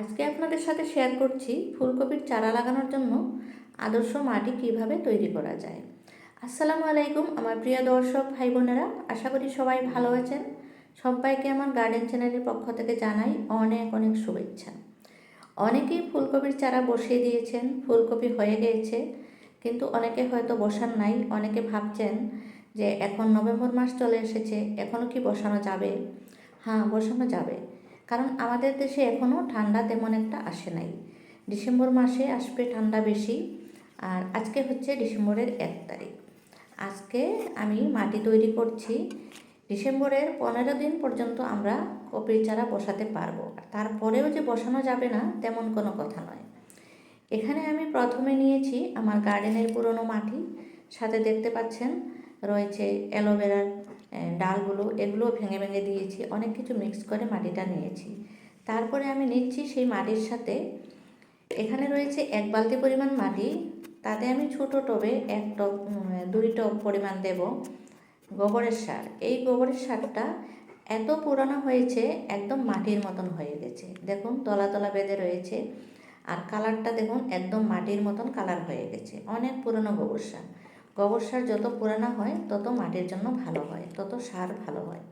আজকে আপনাদের সাথে শেয়ার করছি ফুলকপির চারা লাগানোর জন্য আদর্শ মাটি কীভাবে তৈরি করা যায়। আসসালামু আলাইকুম, আমার প্রিয় দর্শক, ভাই বোনেরা, আশা করি সবাই ভালো আছেন। সবাইকে আমার গার্ডেন চ্যানেলের পক্ষ থেকে জানাই অনেক অনেক শুভেচ্ছা। অনেকেই ফুলকপির চারা বসিয়ে দিয়েছেন, ফুলকপি হয়ে গিয়েছে কিন্তু অনেকে হয়তো বসান নাই, অনেকে ভাবছেন যে এখন নভেম্বর মাস চলে এসেছে এখনও কি বসানো যাবে? হ্যাঁ বসানো যাবে। কারণ আমাদের দেশে এখনও ঠান্ডা তেমন একটা আসে নাই। ডিসেম্বর মাসে আসবে ঠান্ডা বেশি, আর আজকে হচ্ছে ডিসেম্বরের এক তারিখ। আজকে আমি মাটি তৈরি করছি, ডিসেম্বরের পনেরো দিন পর্যন্ত আমরা কপির চারা বসাতে পারব। তারপরেও যে বসানো যাবে না, তেমন কোনো কথা নয়। এখানে আমি প্রথমে নিয়েছি আমার গার্ডেনের পুরনো মাটি, সাথে দেখতে পাচ্ছেন রয়েছে অ্যালোভেরার ডালগুলো এগুলো ভেঙে ভেঙে দিয়েছি, অনেক কিছু মিক্স করে মাটিটা নিয়েছি। তারপরে আমি নিচ্ছি সেই মাটির সাথে, এখানে রয়েছে এক বালতি পরিমাণ মাটি, তাতে আমি ছোটো টবে এক টব দুই টব পরিমাণ দেব গোবরের সার। এই গোবরের সারটা এত পুরানো হয়েছে, একদম মাটির মতন হয়ে গেছে। দেখুন, তলা তলা বেঁধে রয়েছে, আর কালারটা দেখুন, একদম মাটির মতন কালার হয়ে গেছে। অনেক পুরনো গোবর সার। গোবর সার যত পুরানো হয়, তত মাটির জন্য ভালো হয়, তত সার ভালো হয়।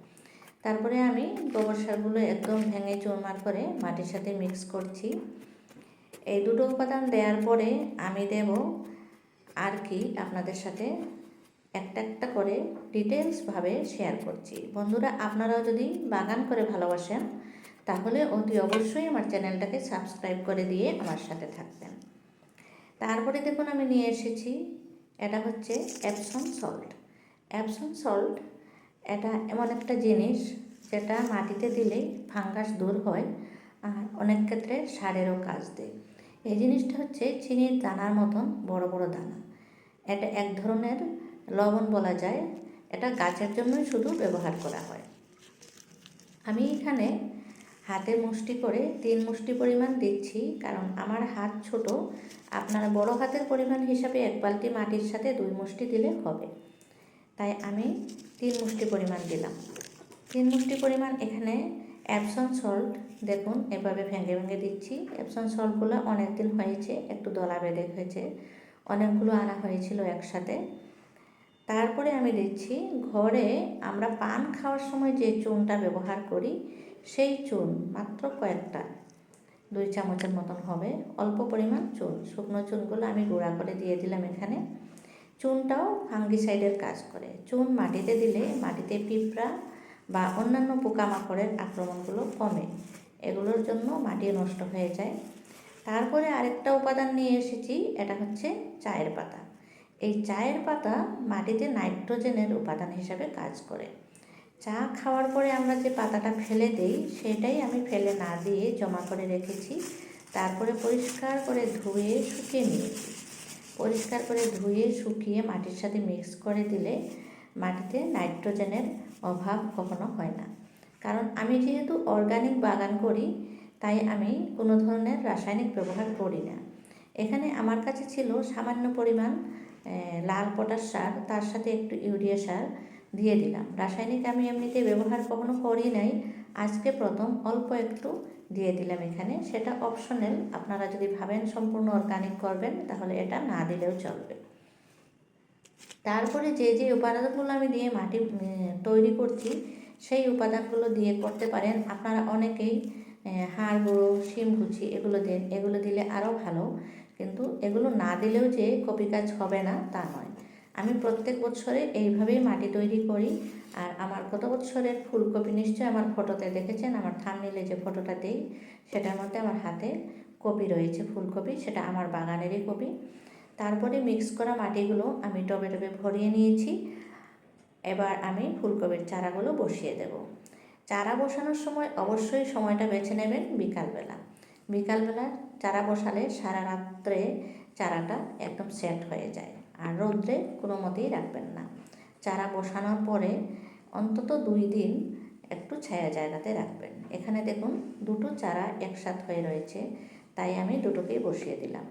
তারপরে আমি গোবর সারগুলো একদম ভেঙে চুরমার করে মাটির সাথে মিক্স করছি। এই দুটো উপাদান দেওয়ার পরে আমি দেব আর কি আপনাদের সাথে একটা একটা করে ডিটেলসভাবে শেয়ার করছি। বন্ধুরা, আপনারাও যদি বাগান করে ভালোবাসেন, তাহলে অতি অবশ্যই আমার চ্যানেলটাকে সাবস্ক্রাইব করে দিয়ে আমার সাথে থাকবেন। তারপরে দেখুন আমি নিয়ে এসেছি এটা হচ্ছে অ্যাপসন সল্ট অ্যাপসন সল্ট এটা এমন একটা জিনিস যেটা মাটিতে দিলে ফাঙ্গাস দূর হয়, আর অনেক ক্ষেত্রে সারেরও কাজ দেয়। এই জিনিসটা হচ্ছে চিনির দানার মতন বড় বড় দানা। এটা এক ধরনের লবণ বলা যায়। এটা গাছের জন্যই শুধু ব্যবহার করা হয়। আমি এখানে হাতে মুষ্টি করে তিন মুষ্টি পরিমাণ দিচ্ছি, কারণ আমার হাত ছোট। আপনারা বড় হাতের পরিমাণ হিসাবে এক বালতি মাটির সাথে দুই মুষ্টি দিলে হবে। তাই আমি তিন মুষ্টি পরিমাণ দিলাম। তিন মুষ্টি পরিমাণ এখানে অ্যাপসন সল্ট দেখুন, এভাবে ভেঙে ভেঙে দিচ্ছি। অ্যাপসন সল্টগুলো অনেক দিন হয়েছে, একটু দলা বেঁধে হয়েছে। অনেকগুলো আনা হয়েছিল একসাথে। তারপরে আমি দিচ্ছি, ঘরে আমরা পান খাওয়ার সময় যে চুনটা ব্যবহার করি সেই চুন মাত্র কয়েকটা। দুই চামচের মতন হবে। অল্প পরিমাণ চুন। শুকনো চুনগুলো আমি গুঁড়া করে দিয়ে দিলাম এখানে। চুনটাও ফাঙ্গিসাইডের কাজ করে। চুন মাটিতে দিলে মাটিতে পিঁপড়া বা অন্যান্য পোকামাকড়ের আক্রমণগুলো কমে। এগুলোর জন্য মাটি নষ্ট হয়ে যায়। তারপরে আরেকটা উপাদান নিয়ে এসেছি, এটা হচ্ছে চায়ের পাতা। এই চায়ের পাতা মাটিতে নাইট্রোজেনের উপাদান হিসাবে কাজ করে। চা খাওয়ার পরে আমরা যে পাতাটা ফেলে দেই, সেটাই আমি ফেলে না দিয়ে জমা করে রেখেছি। তারপরে পরিষ্কার করে ধুয়ে শুকিয়ে নিয়েছি। পরিষ্কার করে ধুয়ে শুকিয়ে মাটির সাথে মিক্স করে দিলে মাটিতে নাইট্রোজেনের অভাব কখনো হয় না। কারণ আমি যেহেতু অর্গানিক বাগান করি, তাই আমি কোনো ধরনের রাসায়নিক ব্যবহার করি না। এখানে আমার কাছে ছিল সামান্য পরিমাণ লাল পটাশ সার, তার সাথে একটু ইউরিয়া সার দিয়ে দিলাম। রাসায়নিক আমি এমনিতে ব্যবহার কখনো করি নাই। আজকে প্রথম অল্প একটু দিয়ে দিলাম এখানে। সেটা অপশনাল আপনারা যদি ভাবেন সম্পূর্ণ অর্গানিক করবেন, তাহলে এটা না দিলেও চলবে। তারপরে যে যে উপাদানগুলো আমি দিয়ে মাটি তৈরি করছি, সেই উপাদানগুলো দিয়ে করতে পারেন। আপনারা অনেকেই হাড় গুঁড়ো, শিম কুচি এগুলো দেন। এগুলো দিলে আরও ভালো। কিন্তু এগুলো না দিলেও যে কপি কাজ হবে না, তা নয়। আমি প্রত্যেক বছরে এইভাবেই মাটি তৈরি করি। আর আমার গত বছরের ফুলকপি নিশ্চয়ই আমার ফটোতে দেখেছেন, আমার থামনিলে যে ফটোটা দেই, সেটার মধ্যে আমার হাতে কপি রয়েছে ফুলকপি, সেটা আমার বাগানেরই কপি। তারপরে মিক্স করা মাটিগুলো আমি টবে টবে ভরিয়ে নিয়েছি। এবার আমি ফুলকপির চারাগুলো বসিয়ে দেব। চারা বসানোর সময় অবশ্যই সময়টা বেছে নেবেন বিকালবেলা। বিকালবেলা চারা বসালে সারা রাত্রে চারাটা একদম সেট হয়ে যায়। আর রৌদ্রে কোনো মতেই রাখবেন না। চারা বসানোর পরে অন্তত দুই দিন একটু ছায়া জায়গাতে রাখবেন। এখানে দেখুন, দুটো চারা একসাথ হয়ে রয়েছে, তাই আমি দুটোকেই বসিয়ে দিলাম।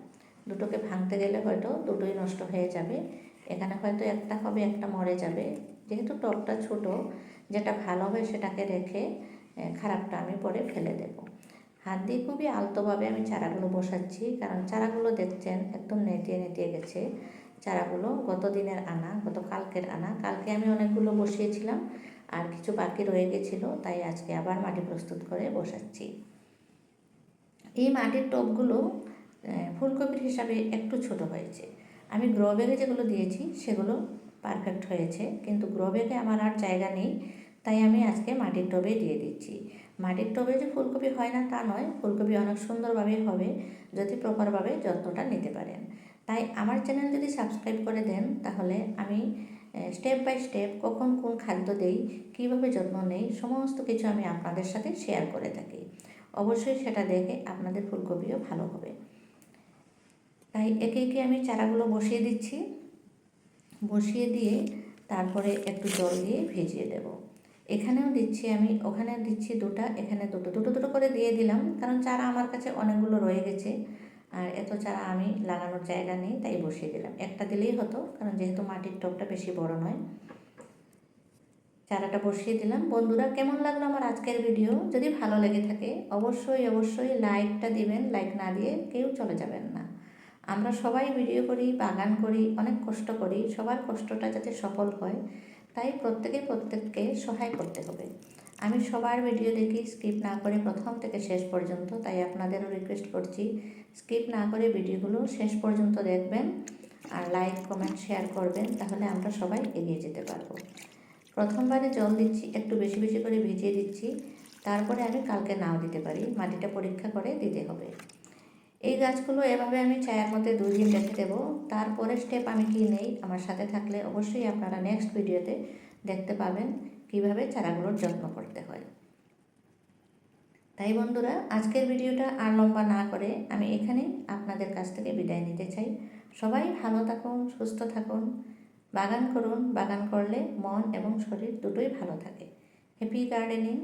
দুটোকে ভাঙতে গেলে হয়তো দুটোই নষ্ট হয়ে যাবে। এখানে হয়তো একটা হবে, একটা মরে যাবে। যেহেতু টবটা ছোট, যেটা ভালো হয় সেটাকে রেখে খারাপটা আমি পরে ফেলে দেব। হাত দিয়ে খুবই আলতোভাবে আমি চারাগুলো বসাচ্ছি, কারণ চারাগুলো দেখছেন, একদম নেতিয়ে নেতিয়ে গেছে। চারাগুলো গত দিনের আনা গত কালকের আনা। কালকে আমি অনেকগুলো বসিয়েছিলাম আর কিছু বাকি রয়ে গেছিল, তাই আজকে আবার মাটি প্রস্তুত করে বসাচ্ছি। এই মাটির টবগুলো ফুলকপির হিসাবে একটু ছোট হয়েছে। আমি গ্রো ব্যাগে যেগুলো দিয়েছি, সেগুলো পারফেক্ট হয়েছে, কিন্তু গ্রো ব্যাগে আমার আর জায়গা নেই, তাই আমি আজকে মাটির টবে দিয়ে দিচ্ছি। মাটির টবে যে ফুলকপি হয় না তা নয়, ফুলকপি অনেক সুন্দরভাবে হবে, যদি প্রপারভাবে যত্নটা নিতে পারেন। তাই আমার চ্যানেল যদি সাবস্ক্রাইব করে দেন, তাহলে আমি স্টেপ বাই স্টেপ কখন কোন খাদ্য দেই, কীভাবে যত্ন নেই, সমস্ত কিছু আমি আপনাদের সাথে শেয়ার করে থাকি। অবশ্যই সেটা দেখে আপনাদের ফুলকপিও ভালো হবে। তাই একে একে আমি চারাগুলো বসিয়ে দিচ্ছি। বসিয়ে দিয়ে তারপরে একটু জল দিয়ে ভিজিয়ে দেব। এখানেও দিচ্ছি আমি ওখানে দিচ্ছি দুটা, এখানে দুটো দুটো দুটো করে দিয়ে দিলাম, কারণ চারা আমার কাছে অনেকগুলো রয়ে গেছে। আর এত চারা আমি লাগানোর জায়গা নেই, তাই বসিয়ে দিলাম। একটা দিলেই হতো, কারণ যেহেতু মাটির টবটা বেশি বড় নয়। চারাটা বসিয়ে দিলাম। বন্ধুরা, কেমন লাগল আমার আজকের ভিডিও? যদি ভালো লেগে থাকে, অবশ্যই অবশ্যই লাইকটা দিবেন, লাইক না দিয়ে কেউ চলে যাবেন না। আমরা সবাই ভিডিও করি, বাগান করি, অনেক কষ্ট করি, সবার কষ্টটা যাতে সফল হয়, তাই প্রত্যেকে প্রত্যেককে সহায় করতে হবে। আমি সবার ভিডিও দেখি স্কিপ না করে প্রথম থেকে শেষ পর্যন্ত, তাই আপনাদেরও রিকোয়েস্ট করছি স্কিপ না করে ভিডিওগুলো শেষ পর্যন্ত দেখবেন আর লাইক কমেন্ট শেয়ার করবেন, তাহলে আমরা সবাই এগিয়ে যেতে পারব। প্রথমবারে জল দিচ্ছি, একটু বেশি বেশি করে ভিজিয়ে দিচ্ছি, তারপরে আমি কালকে নাও দিতে পারি, মাটিটা পরীক্ষা করে দিতে হবে। এই গাছগুলো এভাবে আমি চায়ের মধ্যে দুই দিন রেখে দেবো তারপরে স্টেপ আমি কী নেই, আমার সাথে থাকলে অবশ্যই আপনারা নেক্সট ভিডিওতে দেখতে পাবেন। কীভাবে চারাগুলোর যত্ন করতে হয়। তাই বন্ধুরা, আজকের ভিডিওটা আর লম্বা না করে আমি এখানে আপনাদের কাছ থেকে বিদায় নিতে চাই। সবাই ভালো থাকুন, সুস্থ থাকুন, বাগান করুন। বাগান করলে মন এবং শরীর দুটোই ভালো থাকে। Happy gardening